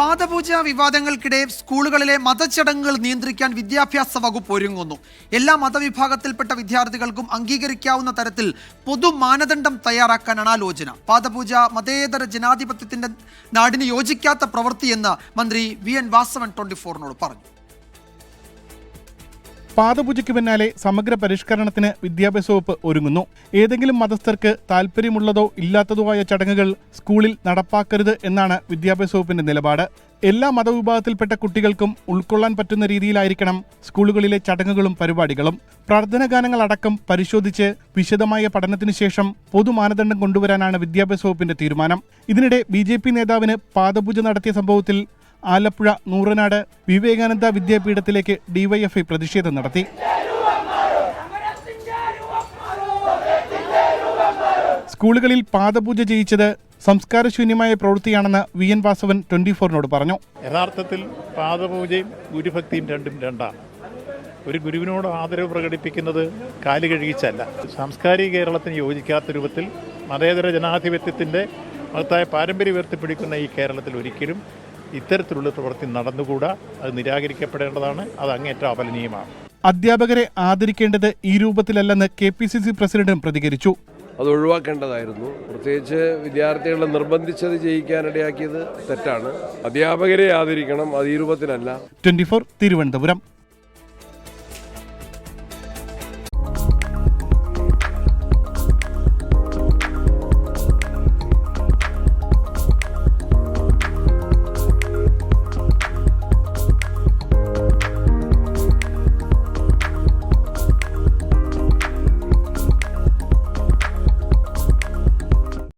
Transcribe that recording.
പാദപൂജ വിവാദങ്ങൾക്കിടെ സ്കൂളുകളിലെ മതചടങ്ങുകൾ നിയന്ത്രിക്കാൻ വിദ്യാഭ്യാസ വകുപ്പ് ഒരുങ്ങുന്നു. എല്ലാ മതവിഭാഗത്തിൽപ്പെട്ട വിദ്യാർത്ഥികൾക്കും അംഗീകരിക്കാവുന്ന തരത്തിൽ പൊതു മാനദണ്ഡം തയ്യാറാക്കാനാണ് ആലോചന. പാദപൂജ മതേതര ജനാധിപത്യത്തിന്റെ നാടിന് യോജിക്കാത്ത പ്രവൃത്തിയെന്ന് മന്ത്രി വി എൻ വാസവൻ ട്വന്റി ഫോറിനോട് പറഞ്ഞു. പാദപൂജയ്ക്ക് പിന്നാലെ സമഗ്ര പരിഷ്കരണത്തിന് വിദ്യാഭ്യാസ വകുപ്പ് ഒരുങ്ങുന്നു. ഏതെങ്കിലും മതസ്ഥർക്ക് താല്പര്യമുള്ളതോ ഇല്ലാത്തതോ ആയ ചടങ്ങുകൾ സ്കൂളിൽ നടപ്പാക്കരുത് എന്നാണ് വിദ്യാഭ്യാസ വകുപ്പിന്റെ നിലപാട്. എല്ലാ മതവിഭാഗത്തിൽപ്പെട്ട കുട്ടികൾക്കും ഉൾക്കൊള്ളാൻ പറ്റുന്ന രീതിയിലായിരിക്കണം സ്കൂളുകളിലെ ചടങ്ങുകളും പരിപാടികളും. പ്രാർത്ഥന ഗാനങ്ങളടക്കം പരിശോധിച്ച് വിശദമായ പഠനത്തിനു ശേഷം പൊതുമാനദണ്ഡം കൊണ്ടുവരാനാണ് വിദ്യാഭ്യാസ വകുപ്പിന്റെ തീരുമാനം. ഇതിനിടെ ബി നേതാവിന് പാദപൂജ നടത്തിയ സംഭവത്തിൽ ആലപ്പുഴ നൂറനാട് വിവേകാനന്ദ വിദ്യാപീഠത്തിലേക്ക് ഡിവൈഎഫ്ഐ പ്രതിഷേധം നടത്തി. സ്കൂളുകളിൽ പാദപൂജ ചെയ്യിച്ചത് സംസ്കാരശൂന്യമായ പ്രവൃത്തിയാണെന്ന് വി എൻ വാസവൻ ട്വന്റി ഫോറിനോട് പറഞ്ഞു. യഥാർത്ഥത്തിൽ പാദപൂജയും ഗുരുഭക്തിയും രണ്ടും രണ്ടാണ്. ഒരു ഗുരുവിനോട് ആദരവ് പ്രകടിപ്പിക്കുന്നത് കാലു കഴുകിച്ചല്ല. സാംസ്കാരിക കേരളത്തിന് യോജിക്കാത്ത രൂപത്തിൽ മതേതര ജനാധിപത്യത്തിന്റെ മഹത്തായ പാരമ്പര്യം ഉയർത്തിപ്പിടിക്കുന്ന ഈ കേരളത്തിൽ ഒരിക്കലും ഇത്തരത്തിലുള്ള പ്രവൃത്തി നടന്നുകൂടാ? അത് നിരാകരിക്കപ്പെടേണ്ടതാണ്. അത് അങ്ങേറ്റം അപലനീയമാണ്. അധ്യാപകരെ ആദരിക്കേണ്ടത് ഈ രൂപത്തിലല്ലെന്ന് കെ പി സി സി പ്രസിഡന്റും പ്രതികരിച്ചു. അത് ഒഴിവാക്കേണ്ടതായിരുന്നു. പ്രത്യേകിച്ച് വിദ്യാർത്ഥികളെ നിർബന്ധിച്ചത് ചെയ്യിക്കാനിടയാക്കിയത് തെറ്റാണ്. അധ്യാപകരെ ആദരിക്കണം അത് ഈ രൂപത്തിലല്ല. Twenty four Thiruvananthapuram.